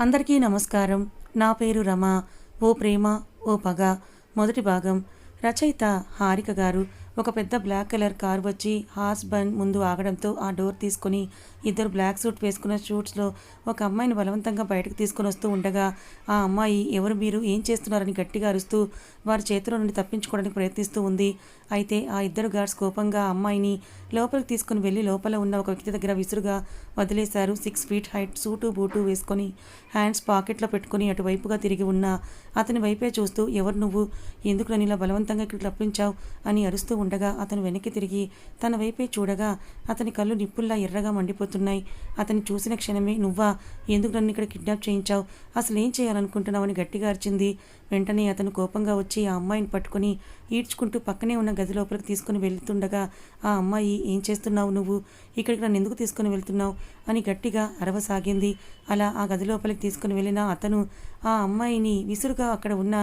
అందరికీ నమస్కారం. నా పేరు రమ. ఓ ప్రేమ ఓ పగ. మొదటి భాగం రచయిత హారిక గారు. ఒక పెద్ద బ్లాక్ కలర్ కార్ వచ్చి హార్స్ బండ్ ముందు ఆగడంతో ఆ డోర్ తీసుకుని ఇద్దరు బ్లాక్ సూట్ వేసుకున్న షూట్స్లో ఒక అమ్మాయిని బలవంతంగా బయటకు తీసుకొని వస్తూ ఉండగా ఆ అమ్మాయి ఎవరు మీరు? ఏం చేస్తున్నారని గట్టిగా అరుస్తూ వారి చేతిలో నుండి తప్పించుకోవడానికి ప్రయత్నిస్తూ ఉంది. అయితే ఆ ఇద్దరు గార్డ్స్ కోపంగా అమ్మాయిని లోపలికి తీసుకుని వెళ్ళి లోపల ఉన్న ఒక వ్యక్తి దగ్గర విసురుగా వదిలేశారు. Six feet height suit boot వేసుకొని హ్యాండ్స్ పాకెట్లో పెట్టుకుని అటువైపుగా తిరిగి ఉన్న అతని వైపే చూస్తూ ఎవరు నువ్వు? ఎందుకు నన్ను ఇలా బలవంతంగా ఇక్కడ తప్పించావు అని అరుస్తూ ఉండగా అతను వెనక్కి తిరిగి తన వైపే చూడగా అతని కళ్ళు నిప్పుల్లా ఎర్రగా మండిపోతున్నాయి. అతన్ని చూసిన క్షణమే నువ్వా? ఎందుకు నన్ను ఇక్కడ కిడ్నాప్ చేయించావు? అసలు ఏం చేయాలనుకుంటున్నావని గట్టిగా అరిచింది. వెంటనే అతను కోపంగా వచ్చి ఆ అమ్మాయిని పట్టుకొని ఈడ్చుకుంటూ పక్కనే ఉన్న గది లోపలికి తీసుకుని వెళ్తుండగా ఆ అమ్మాయి ఏం చేస్తున్నావు నువ్వు? ఇక్కడికి నన్ను ఎందుకు తీసుకుని వెళ్తున్నావు? అని గట్టిగా అరవసాగింది. అలా ఆ గది లోపలికి తీసుకుని వెళ్ళిన అతను ఆ అమ్మాయిని విసురుగా అక్కడ ఉన్న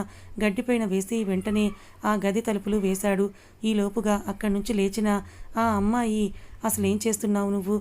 గడ్డిపైన వేసి వెంటనే ఆ గది తలుపులు వేశాడు. ఈ లోపుగా అక్కడి నుంచి లేచిన ఆ అమ్మాయి అసలు ఏం చేస్తున్నావు నువ్వు?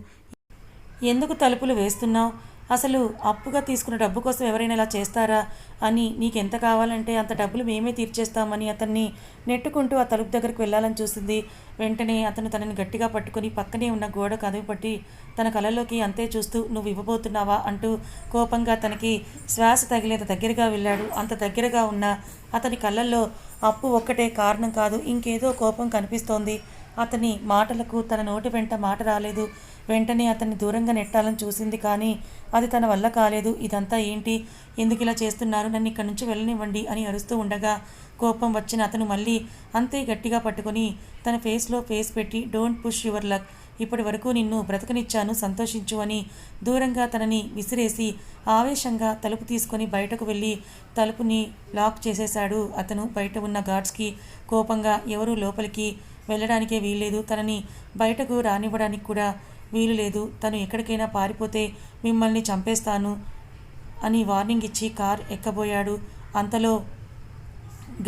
ఎందుకు తలుపులు వేస్తున్నావు? అసలు అప్పుగా తీసుకున్న డబ్బు కోసం ఎవరైనా ఇలా చేస్తారా? అని నీకు ఎంత కావాలంటే అంత డబ్బులు మేమే తీర్చేస్తామని అతన్ని నెట్టుకుంటూ ఆ తలుపు దగ్గరికి వెళ్ళాలని చూసింది. వెంటనే అతను తనని గట్టిగా పట్టుకుని పక్కనే ఉన్న గోడ కదవి పట్టి తన కలలోకి అంతే చూస్తూ నువ్వు ఇవ్వబోతున్నావా? అంటూ కోపంగా తనకి శ్వాస తగిలేంత దగ్గరగా వెళ్ళాడు. అంత దగ్గరగా ఉన్న అతని కళ్ళల్లో అప్పు ఒక్కటే కారణం కాదు ఇంకేదో కోపం కనిపిస్తోంది. అతని మాటలకు తన నోటి వెంట మాట రాలేదు. వెంటనే అతన్ని దూరంగా నెట్టాలని చూసింది కానీ అది తన వల్ల కాలేదు. ఇదంతా ఏంటి? ఎందుకు ఇలా చేస్తున్నారు? నన్ను ఇక్కడి నుంచి వెళ్ళనివ్వండి అని అరుస్తూ ఉండగా కోపం వచ్చిన అతను మళ్ళీ అంతే గట్టిగా పట్టుకొని తన ఫేస్లో ఫేస్ పెట్టి డోంట్ పుష్ యువర్ లక్. ఇప్పటి వరకు నిన్ను బ్రతకనిచ్చాను. సంతోషించు అని దూరంగా తనని విసిరేసి ఆవేశంగా తలుపు తీసుకొని బయటకు వెళ్ళి తలుపుని లాక్ చేసేశాడు అతను. బయట ఉన్న గార్డ్స్కి కోపంగా ఎవరూ లోపలికి వెళ్ళడానికే వీల్లేదు. తనని బయటకు రానివ్వడానికి కూడా వీలు లేదు. తను ఎక్కడికైనా పారిపోతే మిమ్మల్ని చంపేస్తాను అని వార్నింగ్ ఇచ్చి కార్ ఎక్కబోయాడు. అంతలో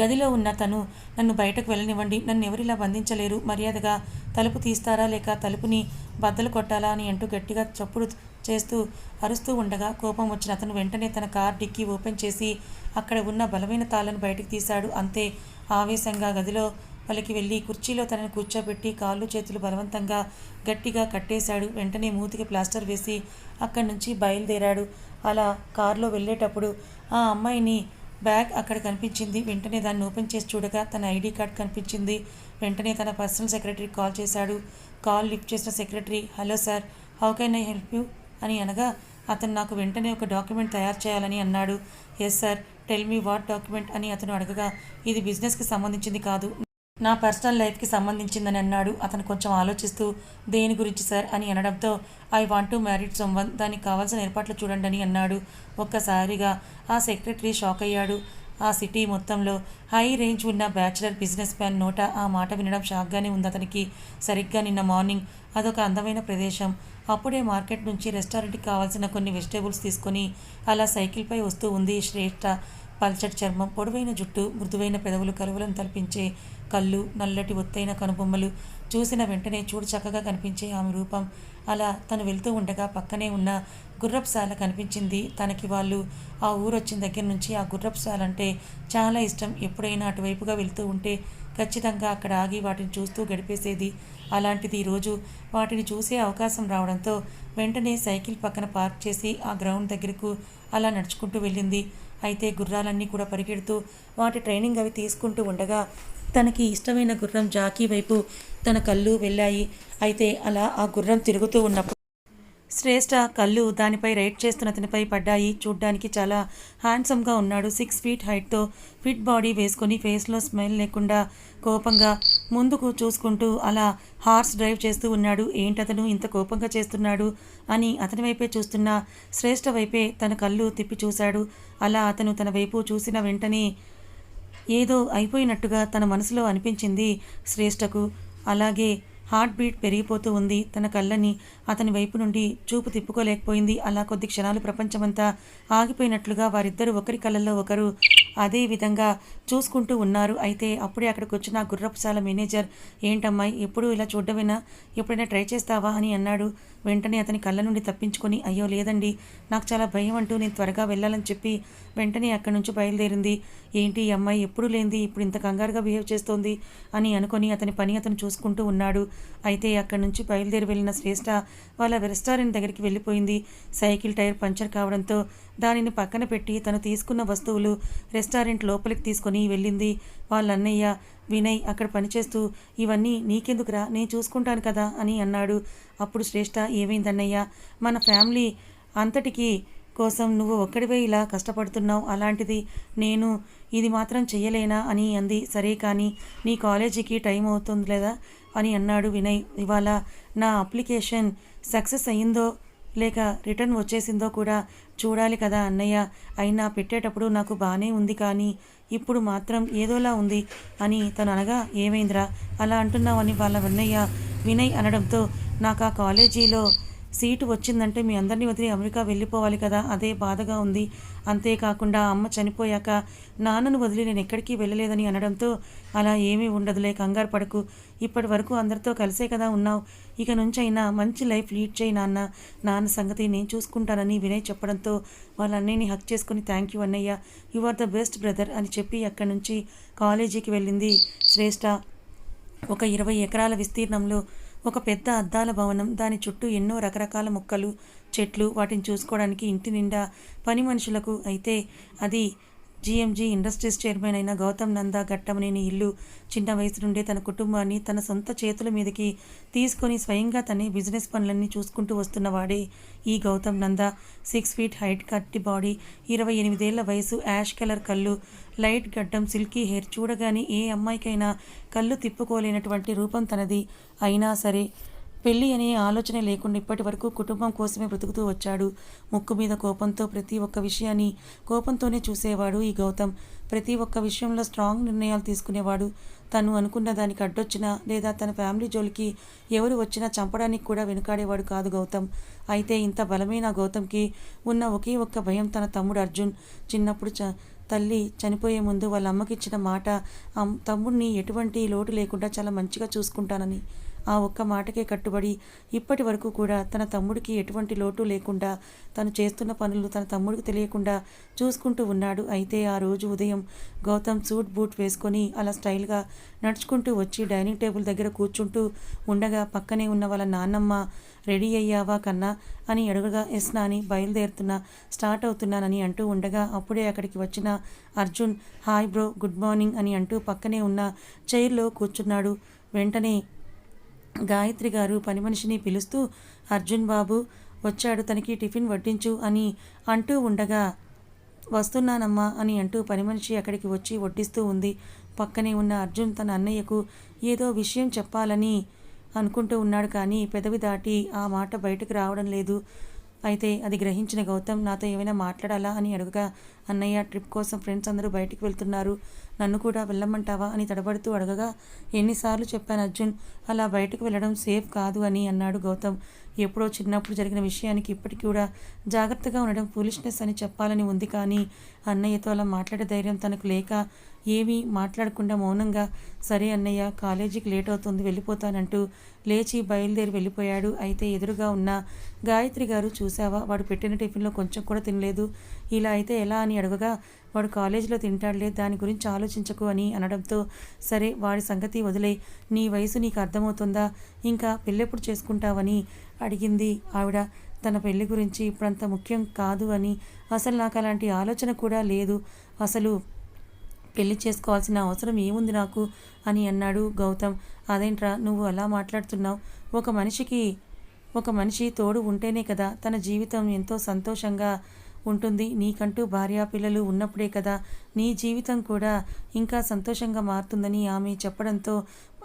గదిలో ఉన్న తను నన్ను బయటకు వెళ్ళనివ్వండి. నన్ను ఎవరిలా బంధించలేరు. మర్యాదగా తలుపు తీస్తారా లేక తలుపుని బద్దలు కొట్టాలా? అని అంటూ గట్టిగా చప్పుడు చేస్తూ అరుస్తూ ఉండగా కోపం వచ్చిన అతను వెంటనే తన కార్ డిక్కీ ఓపెన్ చేసి అక్కడ ఉన్న బలమైన తాళ్ళను బయటకు తీశాడు. అంతే ఆవేశంగా గదిలో వాళ్ళకి వెళ్ళి కుర్చీలో తనని కూర్చోబెట్టి కాళ్ళు చేతులు బలవంతంగా గట్టిగా కట్టేశాడు. వెంటనే మూతికి ప్లాస్టర్ వేసి అక్కడి నుంచి బయలుదేరాడు. అలా కారులో వెళ్ళేటప్పుడు ఆ అమ్మాయిని బ్యాగ్ అక్కడ కనిపించింది. వెంటనే దాన్ని ఓపెన్ చేసి చూడగా తన ఐడి కార్డ్ కనిపించింది. వెంటనే తన పర్సనల్ సెక్రటరీకి కాల్ చేశాడు. కాల్ లిఫ్ట్ చేసిన secretary hello sir how can I help you? అని అనగా అతను నాకు వెంటనే ఒక డాక్యుమెంట్ తయారు చేయాలని అన్నాడు. Yes sir tell me what document అని అతను అడగగా ఇది బిజినెస్కి సంబంధించింది కాదు. నా పర్సనల్ లైఫ్కి సంబంధించిందని అన్నాడు. అతను కొంచెం ఆలోచిస్తూ దేని గురించి సార్? అని అనడంతో I want to married someone. దానికి కావాల్సిన ఏర్పాట్లు చూడండి అని అన్నాడు. ఒక్కసారిగా ఆ సెక్రటరీ షాక్ అయ్యాడు. ఆ సిటీ మొత్తంలో హై రేంజ్ ఉన్న బ్యాచులర్ బిజినెస్ మ్యాన్ నోట ఆ మాట వినడం షాక్గానే ఉంది అతనికి. సరిగ్గా నిన్న మార్నింగ్ అదొక అందమైన ప్రదేశం. అప్పుడే మార్కెట్ నుంచి రెస్టారెంట్కి కావాల్సిన కొన్ని వెజిటేబుల్స్ తీసుకొని అలా సైకిల్పై వస్తూ ఉంది శ్రేష్ఠ పల్చటి చర్మం పొడవైన జుట్టు మృదువైన పెదవులు కలువలను తలపించే కళ్ళు నల్లటి ఒత్తైన కనుబొమ్మలు. చూసిన వెంటనే చూడు చక్కగా కనిపించే ఆమె రూపం. అలా తను వెళ్తూ ఉండగా పక్కనే ఉన్న గుర్రపుశాల కనిపించింది తనకి వాళ్ళు. ఆ ఊరు వచ్చిన దగ్గర నుంచి ఆ గుర్రపుశాల అంటే చాలా ఇష్టం. ఎప్పుడైనా అటువైపుగా వెళ్తూ ఉంటే ఖచ్చితంగా అక్కడ ఆగి వాటిని చూస్తూ గడిపేసేది. అలాంటిది ఈరోజు వాటిని చూసే అవకాశం రావడంతో వెంటనే సైకిల్ పక్కన పార్క్ చేసి ఆ గ్రౌండ్ దగ్గరకు అలా నడుచుకుంటూ వెళ్ళింది. అయితే గుర్రాలన్నీ కూడా పరిగెడుతూ వాటి ట్రైనింగ్ అవి తీసుకుంటూ ఉండగా తనకి ఇష్టమైన గుర్రం జాకీ వైపు తన కళ్ళు వెళ్ళాయి. అయితే అలా ఆ గుర్రం తిరుగుతూ ఉన్నప్పుడు శ్రేష్ఠ కళ్ళు దానిపై రైడ్ చేస్తున్న అతనిపై పడ్డాయి. చూడ్డానికి చాలా హ్యాండ్సమ్గా ఉన్నాడు. సిక్స్ ఫీట్ హైట్తో ఫిట్ బాడీ వేసుకొని ఫేస్లో స్మైల్ లేకుండా కోపంగా ముందుకు చూసుకుంటూ అలా హార్స్ డ్రైవ్ చేస్తూ ఉన్నాడు. ఏంటతను ఇంత కోపంగా చేస్తున్నాడు? అని అతని వైపే చూస్తున్న శ్రేష్ఠ వైపే తన కళ్ళు తిప్పి చూశాడు. అలా అతను తన వైపు చూసిన వెంటనే ఏదో అయిపోయినట్టుగా తన మనసులో అనిపించింది శ్రేష్ఠకు. అలాగే హార్ట్ బీట్ పెరిగిపోతూ ఉంది. తన కళ్ళని అతని వైపు నుండి చూపు తిప్పుకోలేకపోయింది. అలా కొద్ది క్షణాలు ప్రపంచమంతా ఆగిపోయినట్లుగా వారిద్దరూ ఒకరి కళ్ళల్లో ఒకరు అదే విధంగా చూసుకుంటూ ఉన్నారు. అయితే అప్పుడే అక్కడికి వచ్చిన గుర్రపుశాల మేనేజర్ ఏంటమ్మాయి ఎప్పుడు ఇలా చూడడమేనా? ఎప్పుడైనా ట్రై చేస్తావా? అని అన్నాడు. వెంటనే అతని కళ్ళ నుండి తప్పించుకొని అయ్యో లేదండి. నాకు చాలా భయం అంటూ నేను త్వరగా వెళ్ళాలని చెప్పి వెంటనే అక్కడి నుంచి బయలుదేరింది. ఏంటి ఈ అమ్మాయి ఎప్పుడు లేనిది? ఇప్పుడు ఇంత కంగారుగా బిహేవ్ చేస్తోంది? అని అనుకొని అతని పని అతను చూసుకుంటూ ఉన్నాడు. అయితే అక్కడి నుంచి బయలుదేరి వెళ్ళిన శ్రేష్ఠ వాళ్ళ రెస్టారెంట్ దగ్గరికి వెళ్ళిపోయింది. సైకిల్ టైర్ పంచర్ కావడంతో దానిని పక్కన పెట్టి తను తీసుకున్న వస్తువులు రెస్టారెంట్ లోపలికి తీసుకొని వెళ్ళింది. వాళ్ళ అన్నయ్య వినయ్ అక్కడ పనిచేస్తూ ఇవన్నీ నీకెందుకురా? నేను చూసుకుంటాను కదా అని అన్నాడు. అప్పుడు శ్రేష్ఠ ఏమైందన్నయ్య? మన ఫ్యామిలీ అంతటికి కోసం నువ్వు ఒక్కడివే ఇలా కష్టపడుతున్నావు. అలాంటిది నేను ఇది మాత్రం చెయ్యలేనా? అని అంది. సరే కానీ నీ కాలేజీకి టైం అవుతుంది లేదా? అని అన్నాడు వినయ్. ఇవాళ నా అప్లికేషన్ సక్సెస్ అయ్యిందో లేక రిటర్న్ వచ్చేసిందో కూడా చూడాలి కదా అన్నయ్య. అయినా పెట్టేటప్పుడు నాకు బాగానే ఉంది కానీ ఇప్పుడు మాత్రం ఏదోలా ఉంది అని తను అనగా ఏమైందిరా? అలా అంటున్నావని వాళ్ళ విన్నయ్య వినయ్ అనడంతో నాకు ఆ కాలేజీలో సీటు వచ్చిందంటే మీ అందరినీ వదిలి అమెరికా వెళ్ళిపోవాలి కదా అదే బాధగా ఉంది. అంతేకాకుండా అమ్మ చనిపోయాక నాన్నను వదిలి నేను ఎక్కడికి వెళ్ళలేదని అనడంతో అలా ఏమీ ఉండదులే కంగారు పడకు. ఇప్పటి వరకు అందరితో కలిసే కదా ఉన్నావు. ఇక నుంచైనా మంచి లైఫ్ లీడ్ చేయి నాన్న. నాన్న సంగతి నేను చూసుకుంటానని వినయ్ చెప్పడంతో వాళ్ళ అన్నయ్యని హక్ చేసుకుని థ్యాంక్ యూ అన్నయ్య. You are the best brother అని చెప్పి అక్కడి నుంచి కాలేజీకి వెళ్ళింది శ్రేష్ఠ ఒక ఇరవై ఎకరాల విస్తీర్ణంలో ఒక పెద్ద అద్దాల భవనం. దాని చుట్టూ ఎన్నో రకరకాల మొక్కలు చెట్లు వాటిని చూసుకోవడానికి ఇంటి నిండా పని మనుషులకు అయితే అది జిఎంజీ ఇండస్ట్రీస్ చైర్మన్ అయిన గౌతమ్ నందా ఘట్టమనేని ఇల్లు చిన్న వయసు నుండే తన కుటుంబాన్ని తన సొంత చేతుల మీదకి తీసుకొని స్వయంగా తనే బిజినెస్ పనులన్నీ చూసుకుంటూ వస్తున్నవాడే ఈ Gautam Nanda. Six feet height కట్టి బాడీ ఇరవై ఎనిమిదేళ్ళ వయసు యాష్ కలర్ కళ్ళు లైట్ గడ్డం సిల్కీ హెయిర్ చూడగానే ఏ అమ్మాయికైనా కళ్ళు తిప్పుకోలేనటువంటి రూపం తనది. అయినా సరే పెళ్ళి అనే ఆలోచన లేకుండా ఇప్పటి వరకు కుటుంబం కోసమే బ్రతుకుతూ వచ్చాడు. ముక్కు మీద కోపంతో ప్రతి ఒక్క విషయాన్ని కోపంతోనే చూసేవాడు ఈ గౌతమ్. ప్రతి ఒక్క విషయంలో స్ట్రాంగ్ నిర్ణయాలు తీసుకునేవాడు. తను అనుకున్న దానికి అడ్డొచ్చినా లేదా తన ఫ్యామిలీ జోలికి ఎవరు వచ్చినా చంపడానికి కూడా వెనుకాడేవాడు కాదు గౌతమ్. అయితే ఇంత బలమైన గౌతమ్కి ఉన్న ఒకే ఒక్క భయం తన తమ్ముడు అర్జున్. చిన్నప్పుడు చ తల్లి చనిపోయే ముందు వాళ్ళ అమ్మకి ఇచ్చిన మాట తమ్ముడిని ఎటువంటి లోటు లేకుండా చాలా మంచిగా చూసుకుంటానని. ఆ ఒక్క మాటకే కట్టుబడి ఇప్పటి వరకు కూడా తన తమ్ముడికి ఎటువంటి లోటు లేకుండా తను చేస్తున్న పనులు తన తమ్ముడికి తెలియకుండా చూసుకుంటూ ఉన్నాడు. అయితే ఆ రోజు ఉదయం గౌతమ్ సూట్ బూట్ వేసుకొని అలా స్టైల్గా నడుచుకుంటూ వచ్చి డైనింగ్ టేబుల్ దగ్గర కూర్చుంటూ ఉండగా పక్కనే ఉన్న వాళ్ళ నాన్నమ్మ రెడీ అయ్యావా కన్నా? అని అడుగుగా ఎస్ నాని బయలుదేరుతున్నా స్టార్ట్ అవుతున్నానని అంటూ ఉండగా అప్పుడే అక్కడికి వచ్చిన Arjun hi bro good morning అని అంటూ పక్కనే ఉన్న చైర్లో కూర్చున్నాడు. వెంటనే గాయత్రి గారు పని మనిషిని పిలుస్తూ అర్జున్ బాబు వచ్చాడు తనకి టిఫిన్ వడ్డించు అని అంటూ ఉండగా వస్తున్నానమ్మా అని అంటూ పని మనిషి అక్కడికి వచ్చి వడ్డిస్తూ ఉంది. పక్కనే ఉన్న అర్జున్ తన అన్నయ్యకు ఏదో విషయం చెప్పాలని అనుకుంటూ ఉన్నాడు కానీ పెదవి దాటి ఆ మాట బయటకు రావడం లేదు. అయితే అది గ్రహించిన గౌతమ్ నాతో ఏమైనా మాట్లాడాలా? అని అడుగగా అన్నయ్య ట్రిప్ కోసం ఫ్రెండ్స్ అందరూ బయటికి వెళ్తున్నారు. నన్ను కూడా వెళ్ళమంటావా? అని తడబడుతూ అడగగా ఎన్నిసార్లు చెప్పాను అర్జున్ అలా బయటకు వెళ్ళడం సేఫ్ కాదు అని అన్నాడు గౌతమ్. ఎప్పుడో చిన్నప్పుడు జరిగిన విషయానికి ఇప్పటికి కూడా జాగ్రత్తగా ఉండడం ఫూలిష్నెస్ అని చెప్పాలని ఉంది కానీ అన్నయ్యతో అలా మాట్లాడే ధైర్యం తనకు లేక ఏమీ మాట్లాడకుండా మౌనంగా సరే అన్నయ్య కాలేజీకి లేట్ అవుతుంది వెళ్ళిపోతానంటూ లేచి బయలుదేరి వెళ్ళిపోయాడు. అయితే ఎదురుగా ఉన్న గాయత్రి గారు చూసావా వాడు పెట్టిన టిఫిన్లో కొంచెం కూడా తినలేదు. ఇలా అయితే ఎలా అని అడగగా వాడు కాలేజీలో తింటాడులే దాని గురించి ఆలోచించకు అని అనడంతో సరే వాడి సంగతి వదిలే నీ వయసు నీకు అర్థమవుతుందా? ఇంకా పెళ్ళెప్పుడు చేసుకుంటావని అడిగింది ఆవిడ. తన పెళ్ళి గురించి ఇప్పుడంత ముఖ్యం కాదు అని అసలు నాకు అలాంటి ఆలోచన కూడా లేదు. అసలు పెళ్ళి చేసుకోవాల్సిన అవసరం ఏముంది నాకు? అని అన్నాడు గౌతమ్. అదేంట్రా నువ్వు అలా మాట్లాడుతున్నావు? ఒక మనిషికి ఒక మనిషి తోడు ఉంటేనే కదా తన జీవితం ఎంతో సంతోషంగా ఉంటుంది. నీకంటూ భార్యా పిల్లలు ఉన్నప్పుడే కదా నీ జీవితం కూడా ఇంకా సంతోషంగా మారుతుందని ఆమె చెప్పడంతో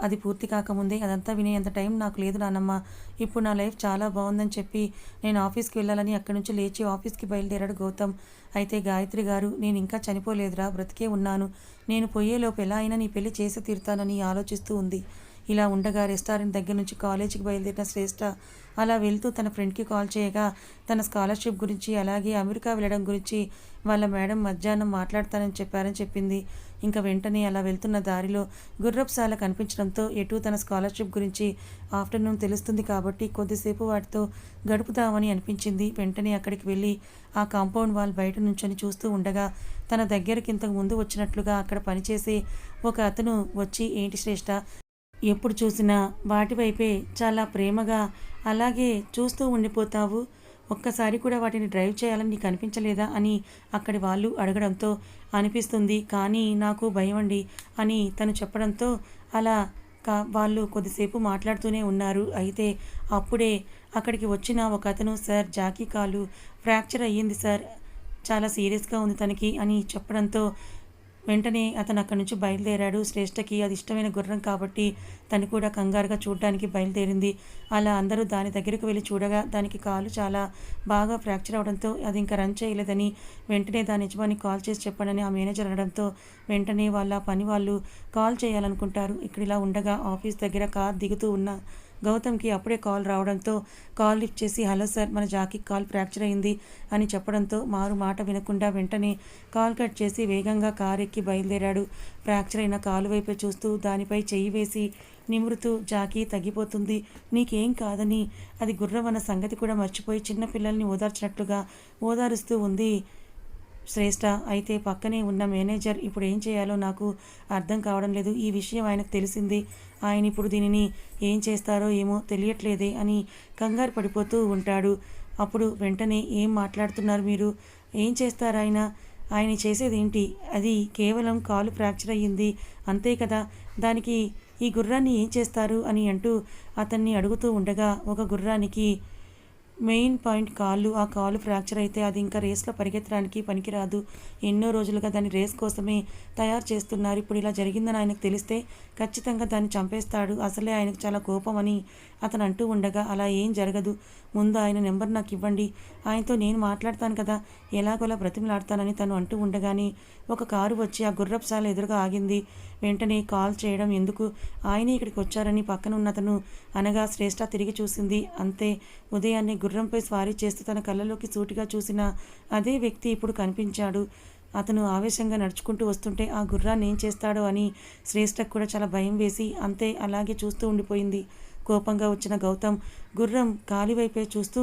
అది పూర్తి కాకముందే అదంతా వినే ఎంత టైం నాకు లేదు నానమ్మ. ఇప్పుడు నా లైఫ్ చాలా బాగుందని చెప్పి నేను ఆఫీస్కి వెళ్ళాలని అక్కడి నుంచి లేచి ఆఫీస్కి బయలుదేరాడు గౌతమ్. అయితే గాయత్రి గారు నేను ఇంకా చనిపోలేదురా బ్రతికే ఉన్నాను. నేను పోయేలోపు ఎలా అయినా నీ పెళ్ళి చేసి తీరుతానని ఆలోచిస్తూ ఉంది. ఇలా ఉండగా రెస్టారెంట్ దగ్గర నుంచి కాలేజీకి బయలుదేరిన శ్రేష్ఠ అలా వెళ్తూ తన ఫ్రెండ్కి కాల్ చేయగా తన స్కాలర్షిప్ గురించి అలాగే అమెరికా వెళ్ళడం గురించి వాళ్ళ మేడం మధ్యాహ్నం మాట్లాడతానని చెప్పారని చెప్పింది. ఇంకా వెంటనే అలా వెళ్తున్న దారిలో గుర్రప్సాల కనిపించడంతో ఎటు తన స్కాలర్షిప్ గురించి ఆఫ్టర్నూన్ తెలుస్తుంది కాబట్టి కొద్దిసేపు వాటితో గడుపుదామని అనిపించింది. వెంటనే అక్కడికి వెళ్ళి ఆ కాంపౌండ్ వాల్ బయట నుంచొని చూస్తూ ఉండగా తన దగ్గరికి ఇంతకు ముందు వచ్చినట్లుగా అక్కడ పనిచేసే ఒక అతను వచ్చి ఏంటి శ్రేష్ఠ ఎప్పుడు చూసినా వాటి వైపే చాలా ప్రేమగా అలాగే చూస్తూ ఉండిపోతావు. ఒక్కసారి కూడా వాటిని డ్రైవ్ చేయాలని నీకు అనిపించలేదా అని అక్కడి వాళ్ళు అడగడంతో అనిపిస్తుంది. కానీ నాకు భయం అండి అని తను చెప్పడంతో అలా కా వాళ్ళు కొద్దిసేపు మాట్లాడుతూనే ఉన్నారు. అయితే అప్పుడే అక్కడికి వచ్చిన ఒక అతను సార్ జాకీ కాలు ఫ్రాక్చర్ అయ్యింది సార్. చాలా సీరియస్గా ఉంది తనకి అని చెప్పడంతో వెంటనే అతను అక్కడి నుంచి బయలుదేరాడు. శ్రేష్ఠకి అది ఇష్టమైన గుర్రం కాబట్టి తను కూడా కంగారుగా చూడడానికి బయలుదేరింది. అలా అందరూ దాని దగ్గరికి వెళ్ళి చూడగా దానికి కాలు చాలా బాగా ఫ్రాక్చర్ అవడంతో అది ఇంకా రన్ చేయలేదని వెంటనే దాని యజమాని కాల్ చేసి చెప్పాడని ఆ మేనేజర్ అనడంతో వెంటనే వాళ్ళ పని వాళ్ళు కాల్ చేయాలనుకుంటారు. ఇక్కడ ఇలా ఉండగా ఆఫీస్ దగ్గర కార్ దిగుతూ ఉన్న గౌతమ్కి అప్పుడే కాల్ రావడంతో కాల్ లిఫ్ట్ చేసి హలో సార్ మన జాకి కాల్ ఫ్రాక్చర్ అయింది అని చెప్పడంతో మారు మాట వినకుండా వెంటనే కాల్ కట్ చేసి వేగంగా కార్ ఎక్కి బయలుదేరాడు. ఫ్రాక్చర్ అయిన కాలు వైపే చూస్తూ దానిపై చెయ్యి వేసి నిమురుతూ జాకీ తగ్గిపోతుంది. నీకేం కాదని? అది గుర్రం అన్న సంగతి కూడా మర్చిపోయి చిన్నపిల్లల్ని ఓదార్చినట్లుగా ఓదారుస్తూ ఉంది శ్రేష్ఠ అయితే పక్కనే ఉన్న మేనేజర్ ఇప్పుడు ఏం చేయాలో నాకు అర్థం కావడం లేదు. ఈ విషయం ఆయనకు తెలిసింది. ఆయన ఇప్పుడు దీనిని ఏం చేస్తారో ఏమో తెలియట్లేదే అని కంగారు పడిపోతూ ఉంటాడు. అప్పుడు వెంటనే ఏం మాట్లాడుతున్నారు మీరు? ఏం చేస్తారు ఆయన? ఆయన చేసేది ఏంటి అది కేవలం కాలు ఫ్రాక్చర్ అయ్యింది. అంతే కదా? దానికి ఈ గుర్రాన్ని ఏం చేస్తారు అని అంటూ అతన్ని అడుగుతూ ఉండగా ఒక గుర్రానికి మెయిన్ పాయింట్ కాళ్ళు. ఆ కాలు ఫ్రాక్చర్ అయితే అది ఇంకా రేస్లో పరిగెత్తడానికి పనికిరాదు. ఎన్నో రోజులుగా దాన్ని రేస్ కోసమే తయారు చేస్తున్నారు. ఇప్పుడు ఇలా జరిగిందని ఆయనకు తెలిస్తే ఖచ్చితంగా దాన్ని చంపేస్తాడు. అసలే ఆయనకు చాలా కోపం అని అతను అంటూ ఉండగా అలా ఏం జరగదు. ముందు ఆయన నెంబర్ నాకు ఇవ్వండి. ఆయనతో నేను మాట్లాడతాను కదా. ఎలాగోలా బ్రతిమలాడతానని తను అంటూ ఉండగానే ఒక కారు వచ్చి ఆ గుర్రపుసాల ఎదురుగా ఆగింది. వెంటనే కాల్ చేయడం ఎందుకు? ఆయనే ఇక్కడికి వచ్చారని పక్కన ఉన్న అతను అనగా శ్రేష్ఠ తిరిగి చూసింది. అంతే. ఉదయాన్నే గుర్రంపై స్వారీ చేస్తూ తన కళ్ళలోకి సూటిగా చూసిన అదే వ్యక్తి ఇప్పుడు కనిపించాడు. అతను ఆవేశంగా నడుచుకుంటూ వస్తుంటే ఆ గుర్రాన్ని ఏం చేస్తాడో అని శ్రేష్ఠకు కూడా చాలా భయం వేసి అంతే. అలాగే చూస్తూ ఉండిపోయింది. కోపంగా వచ్చిన గౌతమ్ గుర్రం కాలివైపే చూస్తూ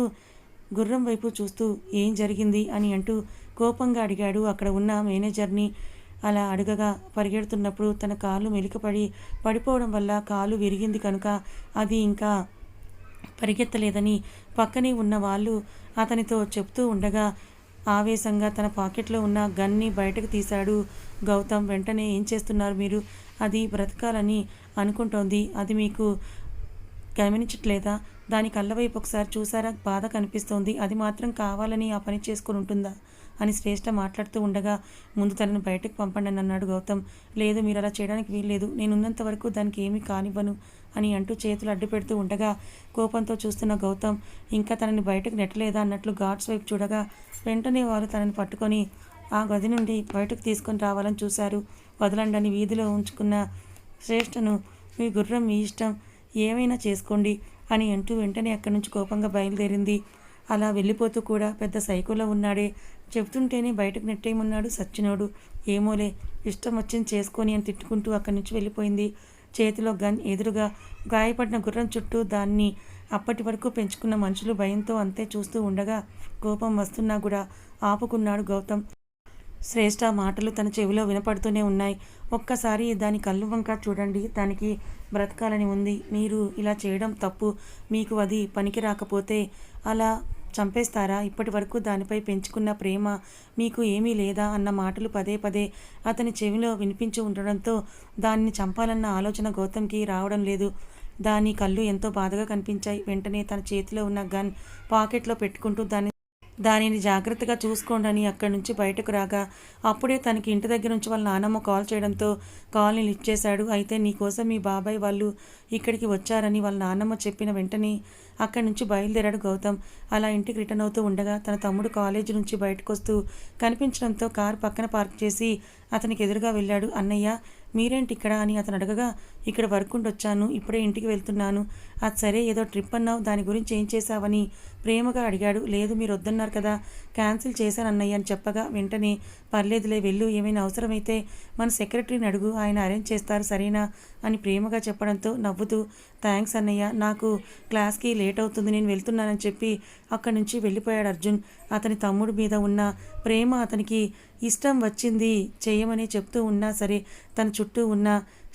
గుర్రం వైపు చూస్తూ ఏం జరిగింది అని అంటూ కోపంగా అడిగాడు. అక్కడ ఉన్న మేనేజర్ని అలా అడగగా పరిగెడుతున్నప్పుడు తన కాలు మెలికపడి పడిపోవడం వల్ల కాలు విరిగింది కనుక అది ఇంకా పరిగెత్తలేదని పక్కనే ఉన్న వాళ్ళు అతనితో చెప్తూ ఉండగా ఆవేశంగా తన పాకెట్లో ఉన్న గన్ని బయటకు తీశాడు. గౌతమ్ వెంటనే ఏం చేస్తున్నారు మీరు? అది బ్రతకాలని అనుకుంటోంది. అది మీకు గమనించట్లేదా? దాని కళ్ళ వైపు ఒకసారి చూసారా? బాధ కనిపిస్తోంది. అది మాత్రం కావాలని ఆ పని చేసుకుని ఉంటుందా? అని శ్రేష్ఠ మాట్లాడుతూ ఉండగా ముందు తనను బయటకు పంపండి అని అన్నాడు గౌతమ్. లేదు మీరు అలా చేయడానికి వీల్లేదు. నేనున్నంత వరకు దానికి ఏమీ కానివ్వను అని అంటూ చేతులు అడ్డు పెడుతూ ఉండగా కోపంతో చూస్తున్న గౌతమ్ ఇంకా తనని బయటకు నెట్టలేదా అన్నట్లు గాడ్స్ వైపు చూడగా వెంటనే వారు తనని పట్టుకొని ఆ గది నుండి బయటకు తీసుకొని రావాలని చూశారు. వదలండి అని వీధిలో ఉంచుకున్న శ్రేష్ఠను మీ గుర్రం మీ ఇష్టం. ఏమైనా చేసుకోండి అని అంటూ వెంటనే అక్కడి నుంచి కోపంగా బయలుదేరింది. అలా వెళ్ళిపోతూ కూడా పెద్ద సైకోలో ఉన్నాడే. చెప్తుంటేనే బయటకు నెట్టేయమన్నాడు సచ్చినోడు. ఏమోలే ఇష్టం వచ్చింది చేసుకొని అని తిట్టుకుంటూ అక్కడి నుంచి వెళ్ళిపోయింది. చేతిలో గన్ ఎదురుగా గాయపడిన గుర్రం చుట్టూ దాన్ని అప్పటి వరకు పెంచుకున్న మనుషులు భయంతో అంతే చూస్తూ ఉండగా కోపం వస్తున్నా కూడా ఆపుకున్నాడు గౌతమ్. శ్రేష్ఠ మాటలు తన చెవిలో వినపడుతూనే ఉన్నాయి. ఒక్కసారి దాని కళ్ళు వంక చూడండి. దానికి బ్రతకాలని ఉంది. మీరు ఇలా చేయడం తప్పు. మీకు అది పనికి రాకపోతే అలా చంపేస్తారా? ఇప్పటి వరకు దానిపై పెంచుకున్న ప్రేమ మీకు ఏమీ లేదా అన్న మాటలు పదే పదే అతని చెవిలో వినిపించి ఉండడంతో దాన్ని చంపాలన్న ఆలోచన గౌతమ్కి రావడం లేదు. దాని కళ్ళు ఎంతో బాధగా కనిపించాయి. వెంటనే తన చేతిలో ఉన్న గన్ పాకెట్లో పెట్టుకుంటూ దాన్ని దానిని జాగ్రత్తగా చూసుకోండి అని అక్కడి నుంచి బయటకు రాగా అప్పుడే తనకి ఇంటి దగ్గర నుంచి వాళ్ళ నానమ్మ కాల్ చేయడంతో కాల్ని లిఫ్ట్ చేశాడు. అయితే నీకోసం మీ బాబాయ్ వాళ్ళు ఇక్కడికి వచ్చారని వాళ్ళ నాన్నమ్మ చెప్పిన వెంటనే అక్కడి నుంచి బయలుదేరాడు గౌతమ్. అలా ఇంటికి రిటర్న్ అవుతూ ఉండగా తన తమ్ముడు కాలేజీ నుంచి బయటకు వస్తూ కనిపించడంతో కారు పక్కన పార్క్ చేసి అతనికి ఎదురుగా వెళ్ళాడు. అన్నయ్య మీరేంటి ఇక్కడ అని అతను అడగగా ఇక్కడ వర్క్ ఉండి వచ్చాను ఇప్పుడే ఇంటికి వెళ్తున్నాను. అది సరే ఏదో ట్రిప్ అన్నావు దాని గురించి ఏం చేశావని ప్రేమగా అడిగాడు. లేదు మీరు వద్దన్నారు కదా క్యాన్సిల్ చేశాను అన్నయ్య అని చెప్పగా వెంటనే పర్లేదులే వెళ్ళు ఏమైనా అవసరమైతే మన సెక్రటరీని అడుగు ఆయన అరేంజ్ చేస్తారు సరేనా? అని ప్రేమగా చెప్పడంతో నవ్వుతూ థ్యాంక్స్ అన్నయ్య నాకు క్లాస్కి లేట్ అవుతుంది నేను వెళ్తున్నానని చెప్పి అక్కడి నుంచి వెళ్ళిపోయాడు అర్జున్. అతని తమ్ముడి మీద ఉన్న ప్రేమ అతనికి ఇష్టం వచ్చింది చేయమని చెప్తూ ఉన్నా సరే తన చుట్టూ ఉన్న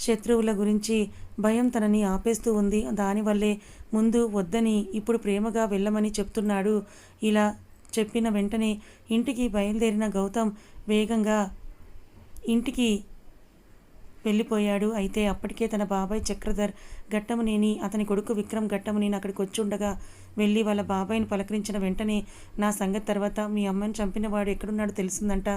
శత్రువుల గురించి భయం తనని ఆపేస్తూ ఉంది. దానివల్లే ముందు వద్దని ఇప్పుడు ప్రేమగా వెళ్ళమని చెప్తున్నాడు. ఇలా చెప్పిన వెంటనే ఇంటికి బయలుదేరిన గౌతమ్ వేగంగా ఇంటికి వెళ్ళిపోయాడు. అయితే అప్పటికే తన బాబాయ్ చక్రధర్ ఘట్టమునేని అతని కొడుకు విక్రమ్ ఘట్టమునేని అక్కడికి వచ్చి ఉండగా వెళ్ళి వాళ్ళ బాబాయ్ని పలకరించిన వెంటనే నా సంగతి తర్వాత మీ అమ్మని చంపిన వాడు ఎక్కడున్నాడో తెలిసిందంట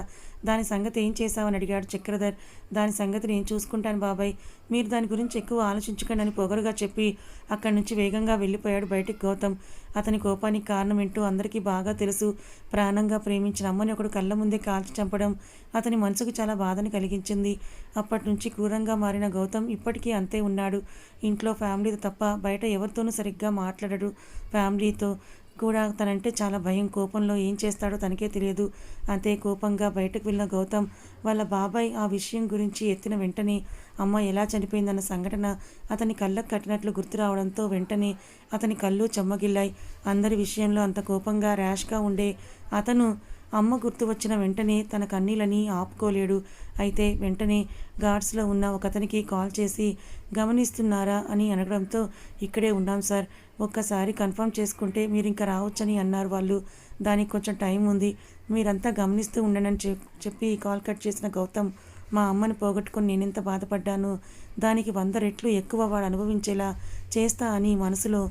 దాని సంగతి ఏం చేశావని అడిగాడు చక్రధర్. దాని సంగతి నేను చూసుకుంటాను బాబాయ్. మీరు దాని గురించి ఎక్కువ ఆలోచించకండి అని పొగరుగా చెప్పి అక్కడి నుంచి వేగంగా వెళ్ళిపోయాడు బయటికి గౌతమ్. అతని కోపానికి కారణమేంటో అందరికీ బాగా తెలుసు. ప్రాణంగా ప్రేమించిన అమ్మని ఒకడు కళ్ళ ముందే కాల్చి చంపడం అతని మనసుకు చాలా బాధను కలిగించింది. అప్పటి నుంచి క్రూరంగా మారిన గౌతమ్ ఇప్పటికీ అంతే ఉన్నాడు. ఇంట్లో ఫ్యామిలీతో తప్ప బయట ఎవరితోనూ సరిగ్గా మాట్లాడడు. ఫ్యామిలీతో కూడా తనంటే చాలా భయం. కోపంలో ఏం చేస్తాడో తనకే తెలియదు. అంతే కోపంగా బయటకు వెళ్ళిన గౌతమ్ వాళ్ళ బాబాయ్ ఆ విషయం గురించి ఎత్తిన వెంటనే అమ్మ ఎలా చనిపోయిందన్న సంఘటన అతని కళ్ళకు కట్టినట్లు గుర్తు రావడంతో వెంటనే అతని కళ్ళు చెమ్మగిల్లాయి. అందరి విషయంలో అంత కోపంగా ర్యాష్గా ఉండే అతను అమ్మ గుర్తు వచ్చిన వెంటనే తన కన్నీళ్ళని ఆపుకోలేడు. అయితే వెంటనే గార్డ్స్లో ఉన్న ఒకతనికి కాల్ చేసి గమనిస్తున్నారా? అని అనడంతో ఇక్కడే ఉన్నాం సార్. ఒక్కసారి కన్ఫర్మ్ చేసుకుంటే మీరు ఇంకా రావచ్చని అన్నారు వాళ్ళు. దానికి కొంచెం టైం ఉంది. మీరంతా గమనిస్తూ ఉండనని చెప్పి కాల్ కట్ చేసిన గౌతమ్ మా అమ్మని పోగొట్టుకుని నేనెంత బాధపడ్డాను? దానికి వంద రెట్లు ఎక్కువ వాడు అనుభవించేలా చేస్తా అని మనసులో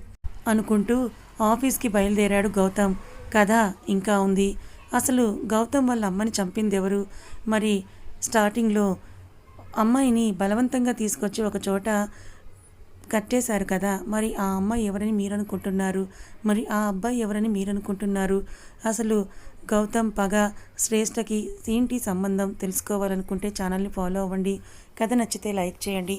అనుకుంటూ ఆఫీస్కి బయలుదేరాడు గౌతమ్. కథ ఇంకా ఉంది. అసలు గౌతమ్ వాళ్ళ అమ్మని చంపింది ఎవరు మరి స్టార్టింగ్లో అమ్మాయిని బలవంతంగా తీసుకొచ్చి ఒక చోట కట్టేశారు కదా మరి ఆ అమ్మాయి ఎవరని మీరు అనుకుంటున్నారు మరి ఆ అబ్బాయి ఎవరని మీరు అనుకుంటున్నారు అసలు గౌతమ్ పగ శ్రేష్టకి ఏంటి సంబంధం? తెలుసుకోవాలనుకుంటే ఛానల్ని ఫాలో అవ్వండి. కథ నచ్చితే లైక్ చేయండి.